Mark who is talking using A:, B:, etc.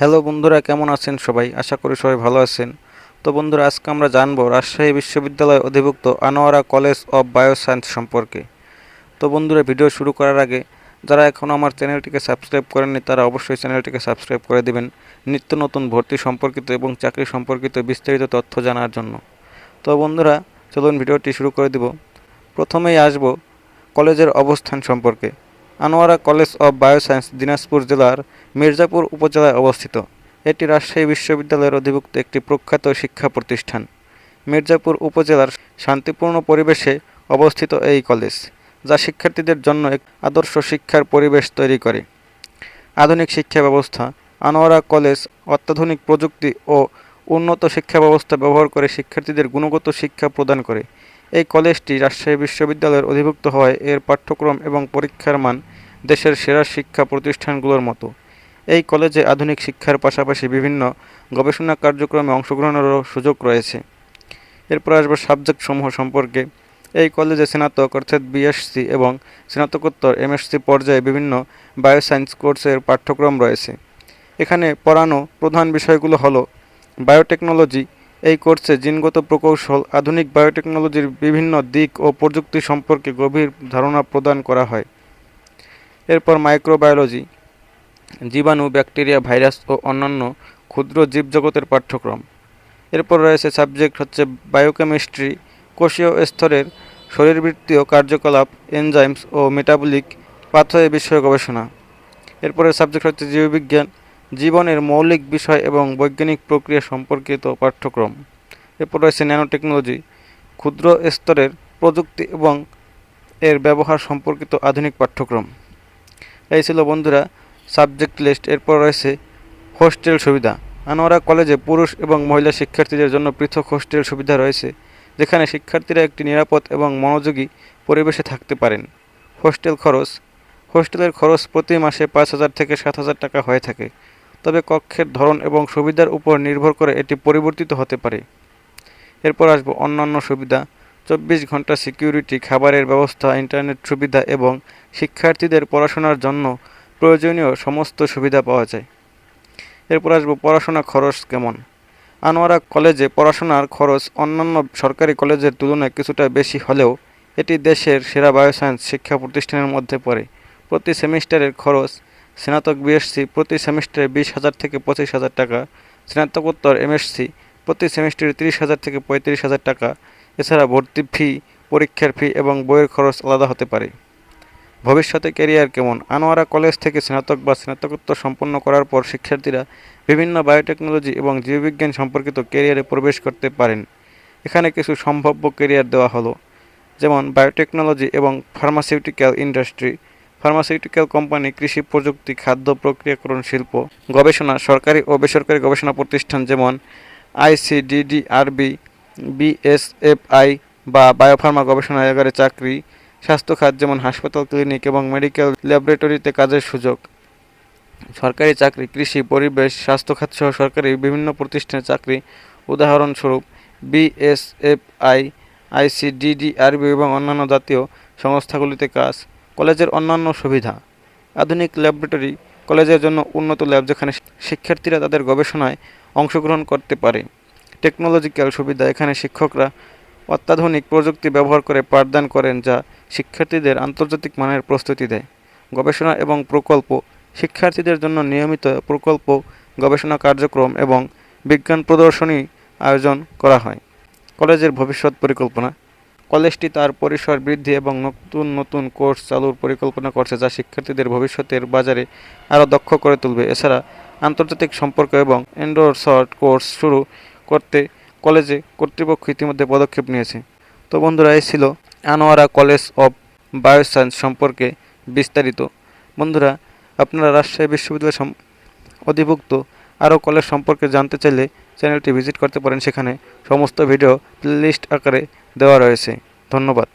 A: Hello বন্ধুরা, কেমন আছেন সবাই? আশা করি সবাই ভালো আছেন। তো বন্ধুরা, আজকে আমরা জানব রাজশাহী বিশ্ববিদ্যালয় অধিভুক্ত আনোয়ারা কলেজ অফ বায়োসায়েন্স সম্পর্কে। তো বন্ধুরা, ভিডিও শুরু করার আগে যারা এখনও আমার চ্যানেলটিকে সাবস্ক্রাইব করেননি, তারা অবশ্যই চ্যানেলটিকে সাবস্ক্রাইব করে দিবেন নিত্য নতুন ভর্তি সম্পর্কিত এবং চাকরি সম্পর্কিত বিস্তারিত তথ্য জানার জন্য। তো বন্ধুরা, চলুন ভিডিওটি শুরু করে দিব। প্রথমেই আসব কলেজের অবস্থান সম্পর্কে। Anowara college of bioscience, Dinajpur জেলার মির্জাপুর উপজেলায় অবস্থিত। এটি রাজশাহী বিশ্ববিদ্যালয়ের অধিভুক্ত একটি প্রখ্যাত শিক্ষা প্রতিষ্ঠান। মির্জাপুর উপজেলার শান্তিপূর্ণ পরিবেশে অবস্থিত এই কলেজ, যা শিক্ষার্থীদের জন্য এক আদর্শ শিক্ষার পরিবেশ তৈরি করে। আধুনিক শিক্ষা ব্যবস্থা, আনোয়ারা কলেজ অত্যাধুনিক প্রযুক্তি ও উন্নত শিক্ষা ব্যবস্থা ব্যবহার করে শিক্ষার্থীদের গুণগত শিক্ষা প্রদান করে। এই কলেজটি রাজশাহী বিশ্ববিদ্যালয়ের অধিভুক্ত হওয়ায় এর পাঠ্যক্রম এবং পরীক্ষার মান দেশের সেরা শিক্ষা প্রতিষ্ঠানগুলোর মতো। এই কলেজে আধুনিক শিক্ষার পাশাপাশি বিভিন্ন গবেষণা কার্যক্রমে অংশগ্রহণেরও সুযোগ রয়েছে। এরপর আসব সাবজেক্ট সমূহ সম্পর্কে। এই কলেজে স্নাতক অর্থাৎ বিএসসি এবং স্নাতকোত্তর এমএসসি পর্যায়ে বিভিন্ন বায়োসায়েন্স কোর্সের পাঠ্যক্রম রয়েছে। এখানে পড়ানো প্রধান বিষয়গুলো হলো বায়োটেকনোলজি এই কোর্সে জিনগত প্রকৌশল, আধুনিক বায়োটেকনোলজির বিভিন্ন দিক ও প্রযুক্তি সম্পর্কে গভীর ধারণা প্রদান করা হয়। এরপর মাইক্রোবায়োলজি, জীবাণু, ব্যাকটেরিয়া, ভাইরাস ও অন্যান্য ক্ষুদ্র জীবজগতের পাঠ্যক্রম। এরপর রয়েছে সাবজেক্ট হচ্ছে বায়োকেমিস্ট্রি, কোষীয় স্তরের শরীরবৃত্তীয় কার্যকলাপ, এনজাইমস ও মেটাবলিক পাথওয়ে বিষয়ে গবেষণা। এরপরের সাবজেক্ট হচ্ছে জীববিজ্ঞান জীবনের মৌলিক বিষয় এবং বৈজ্ঞানিক প্রক্রিয়া সম্পর্কিত পাঠ্যক্রম। এরপর রয়েছে ন্যানো টেকনোলজি ক্ষুদ্র স্তরের প্রযুক্তি এবং এর ব্যবহার সম্পর্কিত আধুনিক পাঠ্যক্রম। এই ছিল বন্ধুরা সাবজেক্ট লিস্ট এরপর রয়েছে হোস্টেল সুবিধা। আনোয়ারা কলেজে পুরুষ এবং মহিলা শিক্ষার্থীদের জন্য পৃথক হোস্টেল সুবিধা রয়েছে, যেখানে শিক্ষার্থীরা একটি নিরাপদ এবং মনোযোগী পরিবেশে থাকতে পারেন। হোস্টেল খরচ। হোস্টেলের খরচ প্রতি মাসে পাঁচ হাজার থেকে সাত হাজার টাকা হয়ে থাকে। তবে কক্ষের ধরন এবং সুবিধার উপর নির্ভর করে এটি পরিবর্তিত হতে পারে। এরপর আসব অন্যান্য সুবিধা। চব্বিশ ঘণ্টা সিকিউরিটি, খাবারের ব্যবস্থা, ইন্টারনেট সুবিধা এবং শিক্ষার্থীদের পড়াশোনার জন্য প্রয়োজনীয় সমস্ত সুবিধা পাওয়া যায়। এরপর আসব পড়াশোনা খরচ কেমন? আনোয়ারা কলেজে পড়াশোনার খরচ অন্যান্য সরকারি কলেজের তুলনায় কিছুটা বেশি হলেও এটি দেশের সেরা বায়োসায়েন্স শিক্ষা প্রতিষ্ঠানের মধ্যে পড়ে। প্রতি সেমিস্টারের খরচ স্নাতক বিএসসি প্রতি সেমিস্টারে বিশ হাজার থেকে পঁচিশ হাজার টাকা, স্নাতকোত্তর এমএসসি প্রতি সেমিস্টারে তিরিশ হাজার থেকে পঁয়ত্রিশ হাজার টাকা। এছাড়া ভর্তি ফি, পরীক্ষার ফি এবং বইয়ের খরচ আলাদা হতে পারে। ভবিষ্যতে ক্যারিয়ার কেমন? আনোয়ারা কলেজ থেকে স্নাতক বা স্নাতকোত্তর সম্পন্ন করার পর শিক্ষার্থীরা বিভিন্ন বায়োটেকনোলজি এবং জীববিজ্ঞান সম্পর্কিত ক্যারিয়ারে প্রবেশ করতে পারেন। এখানে কিছু সম্ভাব্য ক্যারিয়ার দেওয়া হলো, যেমন বায়োটেকনোলজি এবং ফার্মাসিউটিক্যাল ইন্ডাস্ট্রি। ফার্মাসিউটিক্যাল কোম্পানি কৃষি প্রযুক্তি, খাদ্য প্রক্রিয়াকরণ শিল্প, গবেষণা, সরকারি ও বেসরকারি গবেষণা প্রতিষ্ঠান যেমন আইসিডিডিআরবি, বিএসএফআই বা বায়োফার্মা গবেষণা গবেষণাগারে চাকরি, স্বাস্থ্য খাত যেমন হাসপাতাল, ক্লিনিক এবং মেডিকেল ল্যাবরেটরিতে কাজের সুযোগ। সরকারি চাকরি, কৃষি, পরিবেশ, স্বাস্থ্য খাত সহ সরকারি বিভিন্ন প্রতিষ্ঠানে চাকরি। উদাহরণস্বরূপ বিএসএফআই, আইসিডিডিআরবি এবং অন্যান্য জাতীয় সংস্থাগুলিতে কাজ। কলেজের অন্যান্য সুবিধা। আধুনিক ল্যাবরেটরি কলেজের জন্য উন্নত ল্যাব যেখানে শিক্ষার্থীরা তাদের গবেষণায় অংশগ্রহণ করতে পারে। টেকনোলজিক্যাল সুবিধা এখানে শিক্ষকরা অত্যাধুনিক প্রযুক্তি ব্যবহার করে পাঠদান করেন যা শিক্ষার্থীদের আন্তর্জাতিক মানের প্রস্তুতি দেয়। গবেষণা এবং প্রকল্প শিক্ষার্থীদের জন্য নিয়মিত প্রকল্প, গবেষণা কার্যক্রম এবং বিজ্ঞান প্রদর্শনী আয়োজন করা হয়। কলেজের ভবিষ্যৎ পরিকল্পনা কলেজটি তার পরিসর বৃদ্ধি এবং নতুন নতুন কোর্স চালুর পরিকল্পনা করছে যা শিক্ষার্থীদের ভবিষ্যতের বাজারে আরও দক্ষ করে তুলবে। এছাড়া আন্তর্জাতিক সম্পর্ক এবং এন্ডোরসর্ট কোর্স শুরু করতে কলেজে কর্তৃপক্ষ ইতিমধ্যে পদক্ষেপ নিয়েছে। তো বন্ধুরা, এই ছিল আনোয়ারা কলেজ অফ বায়োসায়েন্স সম্পর্কে বিস্তারিত। বন্ধুরা, আপনারা রাজশাহী বিশ্ববিদ্যালয় অধিভুক্ত আরও কলেজ সম্পর্কে জানতে চাইলে চ্যানেলটি ভিজিট করতে পারেন সেখানে সমস্ত ভিডিও প্লেলিস্ট আকারে দেওয়া রয়েছে। ধন্যবাদ।